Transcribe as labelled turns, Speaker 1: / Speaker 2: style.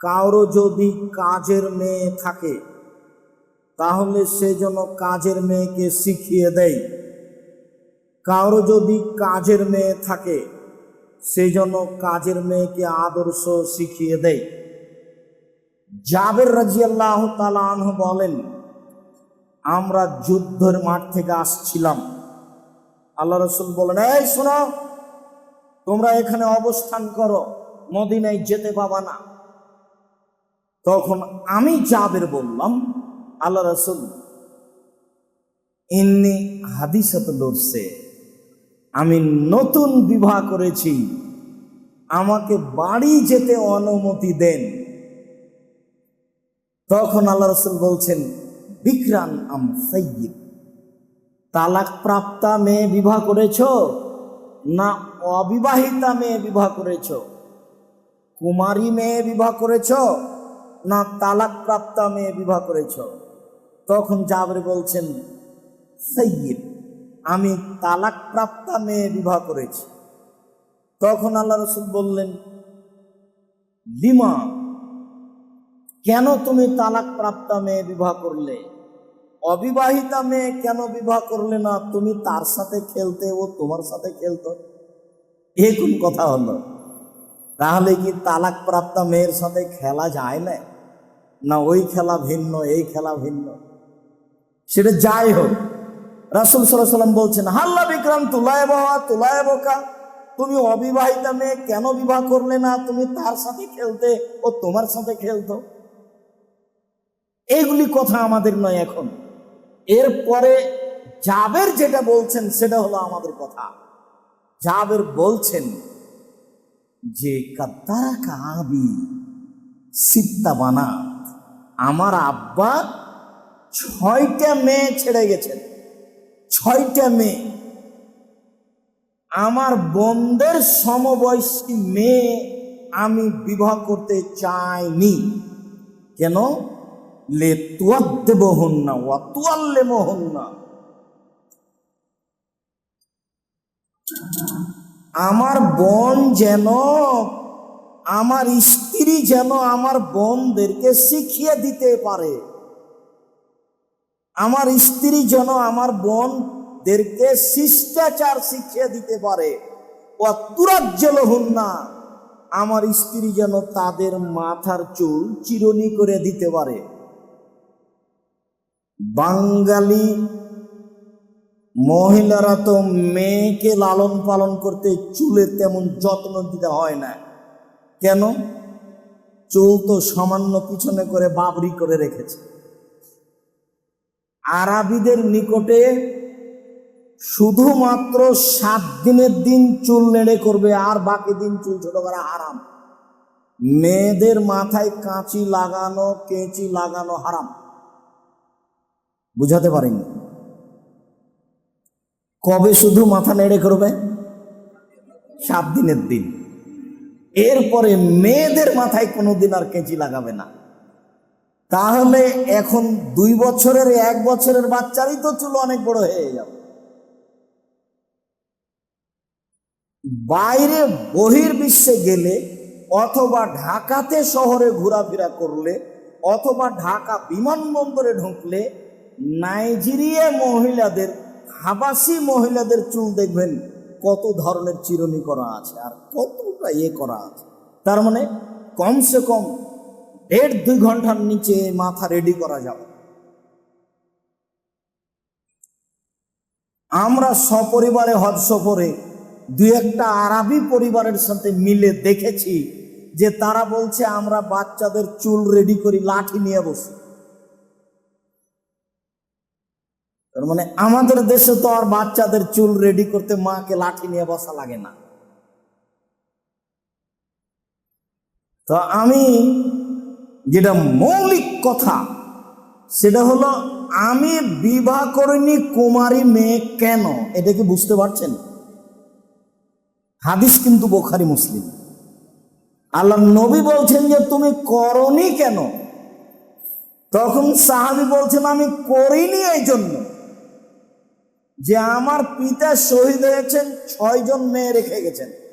Speaker 1: কারও যদি কাজের মেয়ে থাকে, তাহলে সে যেন কাজের মেয়েকে শিখিয়ে দেয়। কারও যদি কাজের মেয়ে থাকে, সে যেন কাজের মেয়েকে আদর্শ শিখিয়ে দেয়। জাবের রাজিয়াল্লাহ তালাহ বলেন, আমরা যুদ্ধের মাঠ থেকে আসছিলাম। আল্লাহ রসুল বলেন, এই শোনো, তোমরা এখানে অবস্থান করো, মদিনায় যেতে পাবা না। তখন আমি জাবের বললাম, আল্লাহ রসুল, ইন্নি হাদিসত লড়ছে আমি নতুন বিবাহ করেছি। আমাকে বাড়ি যেতে অনুমতি দেন। তখন আল্লাহ রসুল বলছেন, বিক্রান আম সৈয়দ তালাক প্রাপ্তা মেয়ে বিবাহ করেছ না অবিবাহিতা মেয়ে বিবাহ করেছ? কুমারী মেয়ে বিবাহ করেছ না তালাক প্রাপ্তা মেয়ে বিবাহ করেছ। তখন জাবরে বলছেন, সৈয়দ, আমি তালাক প্রাপ্তা মেয়ে বিবাহ করেছি। তখন আল্লাহ রসুল বললেন, লিমা, কেন তুমি তালাক প্রাপ্তা মেয়ে বিবাহ করলে? অবিবাহিতা মেয়ে কেন বিবাহ করলে না? তুমি তার সাথে খেলতে ও তোমার সাথে খেলতো? এ কোন কথা হলো। তাহলে কি তালাক প্রাপ্ত মেয়ের সাথে খেলা যায় না? না, ওই খেলা ভিন্ন, এই খেলা ভিন্ন। সেটা যাই হোক, রাসুল সাল্লাম বলছেন, হাল্লা বিক্রম তুলায় বাবা তুলায় বোকা তুমি অবিবাহিতা মেয়ে কেন বিবাহ করলে না? তুমি তার সাথে খেলতে ও তোমার সাথে খেলতো। এইগুলি কথা আমাদের নয় এখন। এরপরে জাবের যেটা বলছেন, সেটা হলো আমাদের কথা। জাবের বলছেন যে কাদ্দারা কাবি সিত্তা বানা। আমার আব্বা ছয়টা মেয়ে ছেড়ে গেছেন। ছয়টা মেয়ে। আমার বোনদের সমবয়সী মেয়ে আমি বিবাহ করতে চাইনি। কেন? লে তুয়াদ্দে বহন না ওয়া তুয়াল্লে মোহন না আমার বোন যেন, আমার স্ত্রী যেন আমার বোনদেরকে শিখিয়ে দিতে পারে। আমার স্ত্রী যেন আমার বোনদেরকে শিষ্টাচার শিখিয়ে দিতে পারে। না আমার স্ত্রী যেন তাদের মাথার চুল চিরনি করে দিতে পারে। বাঙালি মহিলারা তো মেয়েকে লালন পালন করতে চুলের তেমন যত্ন দিতে হয় না। কেন? চুল তো সামান্য পিছনে করে বাবরি করে রেখেছে। আরবিদের নিকটে শুধুমাত্র সাত দিনের দিন চুল নেড়ে করবে, আর বাকি দিন চুল ছোট করা হারাম। মেয়েদের মাথায় কাঁচি লাগানো, কেঁচি লাগানো হারাম। বুঝাতে পারিনি। কবে শুধু মাথা নেড়ে করবে? সাত দিনের দিন। এরপরে মেয়েদের মাথায় কোনোদিন আর কেঁচি লাগাবে না। তাহলে এখন দুই বছরের, এক বছরের বাচ্চারই তো চুল অনেক বড় হয়ে যাবে। বাইরে বহির্বিশ্বে গেলে অথবা ঢাকাতে শহরে ঘোরাফেরা করলে অথবা ঢাকা বিমানবন্দরে ঢুকলে নাইজেরিয়া মহিলাদের হাবাসি মহিলাদের চুল দেখবেন কত ধরনের চিরনি করা আছে আর কতটা ইয়ে করা আছে। তার মানে কমসে কম দেড় দুই ঘণ্টার নিচে মাথা রেডি করা যাবে। আমরা সপরিবারে হজ সফরে দু একটা আরবি পরিবারের সাথে মিলে দেখেছি যে তারা বলছে, আমরা বাচ্চাদের চুল রেডি করি, লাঠি নিয়ে বসি। তার মানে আমাদের দেশে তো আর বাচ্চাদের চুল রেডি করতে মাকে লাঠি নিয়ে বসা লাগে না। তো আমি যেটা মৌলিক কথা, সেটা হলো আমি বিবাহ করিনি, কুমারী মেয়ে কেন? এটা কি বুঝতে পারছেন? হাদিস কিন্তু বোখারি মুসলিম। আল্লাহ নবী বলছেন যে, তুমি করনি কেন? তখন সাহাবি বলছেন, আমি করিনি এই জন্য যে আমার পিতা শহীদ হয়েছেন ছয়জন মেয়ে রেখে গেছেন।